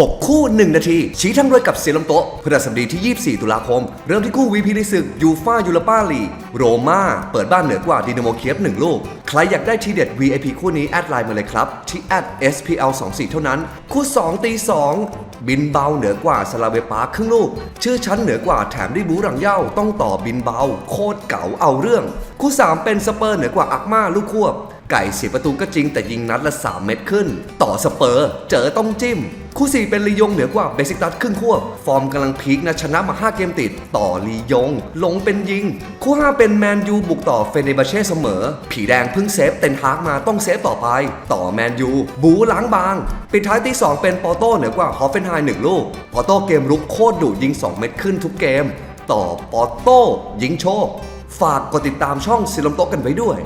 6 คู่ 1 นาที ชี้ทั้งด้วยกับเสียลมโตะพฤหัสบดีที่ 24 ตุลาคม เริ่มที่คู่ VP ในศึกยูฟายูโรปาลีโรม่าเปิดบ้านเหนือกว่าดินาโมเคียฟ1ลูก ใครอยากได้ทีเด็ด VIP คู่นี้ แอดไลน์มาเลยครับ ที่ @spl 2 4 เท่านั้น คู่ 2 ตี 2 บินเบาเหนือกว่าสลาเวปาร์ครึ่งลูก ชื่อชั้นเหนือกว่าแถมได้บูรังเย้าต้องต่อบินเบา โคตรเก๋าเอาเรื่อง คู่ 3 เป็นสเปอร์เหนือกว่าอักมาลูกควบ ไก่เสียประตูก็จริงแต่ยิงนัดละ 3 เม็ดขึ้น ต่อสเปอร์ เจอต้องจิ้ม คู่4เป็นลียงเหนือกว่าเบสิกตัสครึ่งควบฟอร์มกำลังพีคนะชนะมา 5 เกมติด ต่อลียง ลงเป็นยิง คู่ 5 เป็นแมนยูบุกต่อเฟเนบาเช่เสมอ ผีแดงเพิ่งเซฟเต็นฮากมาต้องเซฟต่อไป ต่อแมนยูบูล้างบาง ปิดท้ายที่ 2 เป็นปอโต้เหนือกว่าฮอฟเฟนไฮน์หนึ่งลูกปอโต้เกมรุกโคตรดุยิง 2 เม็ดขึ้นทุกเกม ต่อปอโต้ยิงโชคฝากกดติดตามช่องสิลมโตกันไว้ด้วย